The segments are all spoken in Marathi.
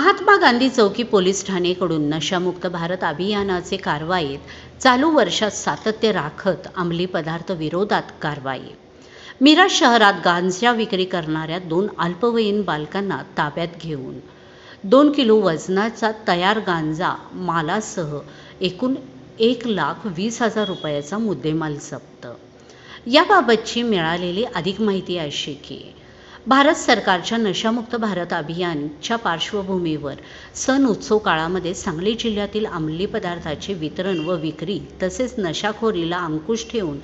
महात्मा गांधी चौकी पोलीस ठाणेकडून नशामुक्त भारत अभियानाचे कारवाईत चालू वर्षात सातत्य राखत अंमली पदार्थ विरोधात कारवाई. मिराज शहरात गांजा विक्री करणाऱ्या दोन अल्पवयीन बालकांना ताब्यात घेऊन दोन किलो वजनाचा तयार गांजा मालासह एकूण एक लाख वीस हजार रुपयाचा मुद्देमाल जप्त. याबाबतची मिळालेली अधिक माहिती अशी की भारत सरकारच्या नशामुक्त भारत अभियानच्या पार्श्वभूमीवर सण उत्सव काळामध्ये सांगली जिल्ह्यातील अंमली पदार्थाचे वितरण व विक्री तसेच नशाखोरीला अंकुश ठेवून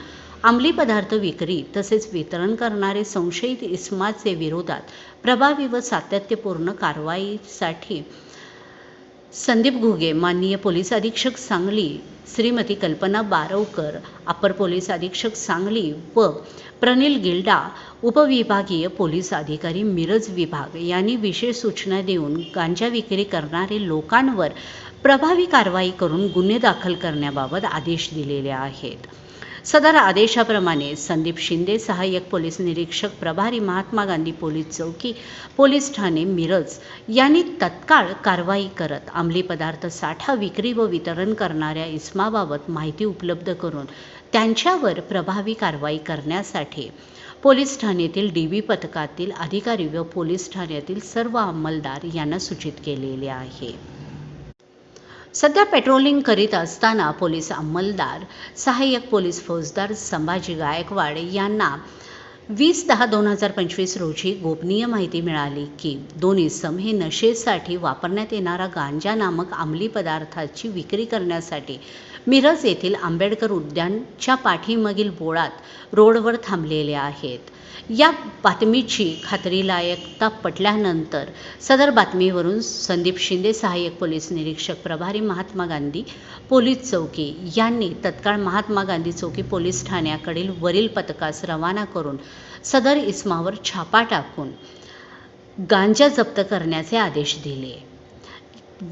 अंमली पदार्थ विक्री तसेच वितरण करणारे संशयित इस्माचे विरोधात प्रभावी व सातत्यपूर्ण कारवाईसाठी संदीप घुगे माननीय पोलीस अधीक्षक सांगली श्रीमती कल्पना बारवकर अपर पोलीस अधीक्षक सांगली व प्रनिल गिल्डा उपविभागीय पोलीस अधिकारी मिरज विभाग यांनी विशेष सूचना देऊन गांजा विक्री करणारे लोकांवर प्रभावी कारवाई करून गुन्हे दाखल करण्याबाबत आदेश दिलेले आहेत. सदर आदेशाप्रमाणे संदीप शिंदे सहाय्यक पोलीस निरीक्षक प्रभारी महात्मा गांधी पोलीस चौकी पोलीस ठाणे मिरज यांनी तत्काळ कारवाई करत अंमली पदार्थ साठा विक्री व वितरण करणाऱ्या इस्माबाबत माहिती उपलब्ध करून त्यांच्यावर प्रभावी कारवाई करण्यासाठी पोलीस ठाण्यातील डी बी पथकातील अधिकारी व पोलीस ठाण्यातील सर्व अंमलदार यांना सूचित केलेले आहे. सध्या पेट्रोलिंग करीत असताना पोलीस अंमलदार सहाय्यक पोलीस फौजदार संभाजी गायकवाड यांना वीस दहा दोन हजार पंचवीस रोजी गोपनीय माहिती मिळाली की दोन इसम हे नशेसाठी वापरण्यात येणारा गांजा नामक अंमली पदार्थाची विक्री करण्यासाठी मिरज येथील आंबेडकर उद्यानच्या पाठीमागील बोळात रोडवर थांबलेले आहेत. या बातमीची खात्रीलायकता पटल्यानंतर सदर बातमीवरून संदीप शिंदे सहाय्यक पोलीस निरीक्षक प्रभारी महात्मा गांधी पोलीस चौकी यांनी तत्काळ महात्मा गांधी चौकी पोलीस ठाण्याकडील वरील पथकास रवाना करून सदर इस्मावर छापा टाकून गांजा जप्त करण्याचे आदेश दिले.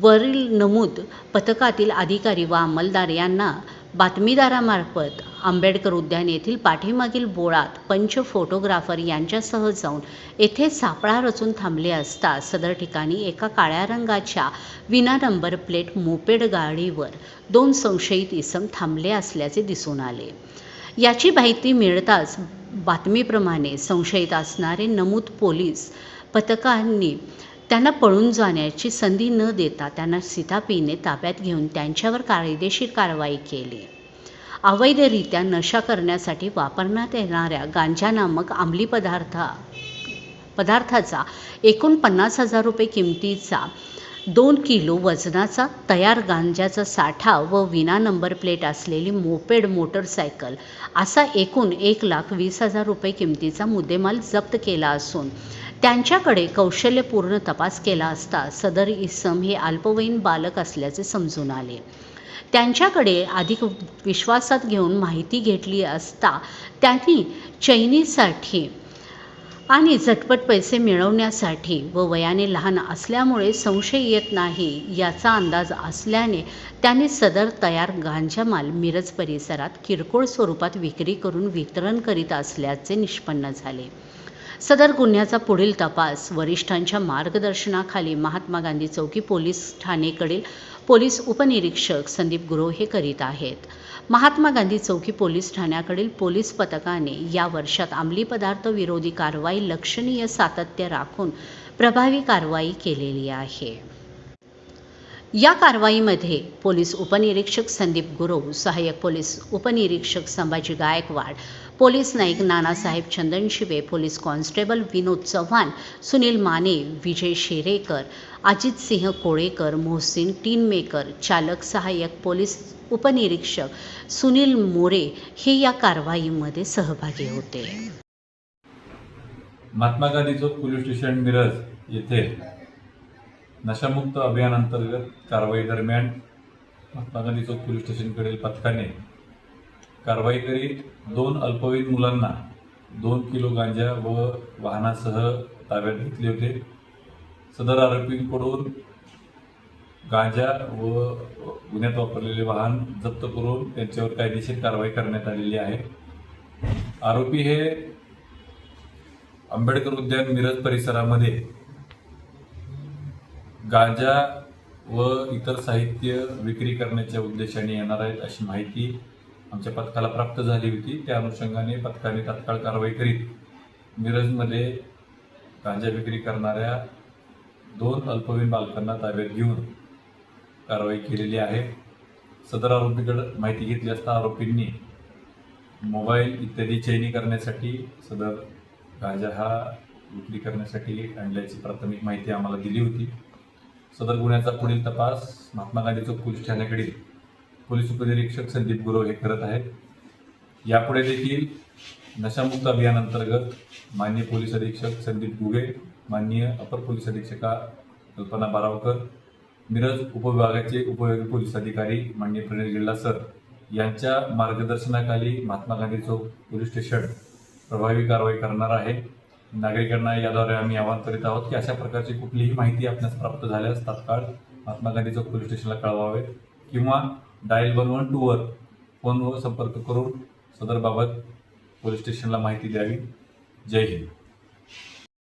वरील नमूद पथकातील अधिकारी व अंमलदार यांना बातमीदारामार्फत आंबेडकर उद्यान येथील पाठीमागील बोळात पंच फोटोग्राफर यांच्यासह जाऊन येथे सापळा रचून थांबले असता सदर ठिकाणी एका काळ्या रंगाच्या विना नंबर प्लेट मोपेड गाडीवर दोन संशयित इसम थांबले असल्याचे दिसून आले. याची माहिती मिळताच बातमीप्रमाणे संशयित असणारे नमूद पोलीस पथकांनी त्यांना पळून जाण्याची संधी न देता त्यांना सीतापीने ताब्यात घेऊन त्यांच्यावर कायदेशीर कारवाई केली. अवैधरित्या नशा करण्यासाठी वापरण्यात येणाऱ्या गांजा नामक अंमली पदार्थ पदार्थाचा एकूण पन्नास हजार रुपये किमतीचा दोन किलो वजनाचा तयार गांजाचा साठा व विना नंबर प्लेट असलेली मोपेड मोटरसायकल असा एकूण एक लाख वीस हजार रुपये किमतीचा मुद्देमाल जप्त केला असून त्यांच्याकडे कौशल्यपूर्ण तपास केला असता सदर इसम हे अल्पवयीन बालक असल्याचे समजून आले. त्यांच्याकडे अधिक विश्वासात घेऊन माहिती घेतली असता त्यांनी चैनीसाठी आणि झटपट पैसे मिळवण्यासाठी व वयाने लहान असल्यामुळे संशय येत नाही याचा अंदाज असल्याने त्याने सदर तयार गांजा माल मिरज परिसरात किरकोळ स्वरूपात विक्री करून वितरण करीत असल्याचे निष्पन्न झाले. सदर गुन्ह्याचा पुढील तपास. वरिष्ठांच्या मार्गदर्शनाखाली महात्मा गांधी चौकी पोलीस ठाणेकडील पोलीस उपनिरीक्षक संदीप गुरव हे करीत आहेत. महात्मा गांधी चौकी पोलीस ठाण्याकडील पोलीस पथकाने या वर्षात अंमली पदार्थ विरोधी कारवाई लक्षणीय सातत्य राखून प्रभावी कारवाई केलेली आहे. या कारवाईमध्ये पोलीस उपनिरीक्षक संदीप गुरव सहाय्यक पोलीस उपनिरीक्षक Sambhaji Gaikwad police naik Nanasaheb Chandanshive police constable Vinod Chavan Sunil Mane Vijay Sherekar Ajit Singh Kolekar Mohsin Tinmekar चालक सहाय्यक पोलीस उपनिरीक्षक सुनील मोरे हे या कारवाईमध्ये सहभागी होते. महात्मा गांधी चौक पोलीस स्टेशन मिरज येथे नशामुक्त अभियानांतर्गत कारवाई दरम्यान महात्मा गांधी चौक पोलीस स्टेशनकडील पथकाने कारवाई करीत दोन अल्पवयीन मुलांना दोन किलो गांजा व वाहनासह ताब्यात घेतले होते. सदर आरोपींकडून गांजा व गुन्ह्यात वापरलेले वाहन जप्त करून त्यांच्यावर कायदेशीर कारवाई करण्यात आलेली आहे. आरोपी हे आंबेडकर उद्यान मिरज परिसरामध्ये गांजा व इतर साहित्य विक्री करण्याच्या उद्देशाने येणार आहेत अशी माहिती आमच्या पथकाला प्राप्त झाली होती. त्या अनुषंगाने पथकाने तात्काळ कारवाई करीत मिरजमध्ये गांजा विक्री करणाऱ्या दोन अल्पवयीन बालकांना ताब्यात घेऊन कारवाई केलेली आहे. सदर आरोपीकडं माहिती घेतली असता आरोपींनी मोबाईल इत्यादी चैनी करण्यासाठी सदर गांजा हा विक्री करण्यासाठी आणल्याची प्राथमिक माहिती आम्हाला दिली होती. सदर गुन्ह्याचा पुढील तपास महात्मा गांधी चौक पोलीस ठाण्याकडील पोलीस उपनिरीक्षक संदीप गुरव हे करत आहेत. यापुढे देखील नशामुक्त अभियानांतर्गत मान्य पोलीस अधीक्षक संदीप गुगे माननीय अपर पोलीस अधीक्षका कल्पना बारावकर मिरज उपविभागाचे उपयोगी पोलीस अधिकारी माननीय प्रणील गिल्ला सर यांच्या मार्गदर्शनाखाली महात्मा गांधी चौक पोलीस स्टेशन प्रभावी कारवाई करणार आहे. नागरिकांना याद्वारे आम्ही आवाहन करीत आहोत की अशा प्रकारची कुठलीही माहिती आपल्यास प्राप्त झाल्यास तात्काळ महात्मा गांधी चौक पोलीस स्टेशनला कळवावे किंवा डायल वन वन टूवर फोनवर संपर्क करून सदरबाबत पोलीस स्टेशनला माहिती द्यावी. जय हिंद.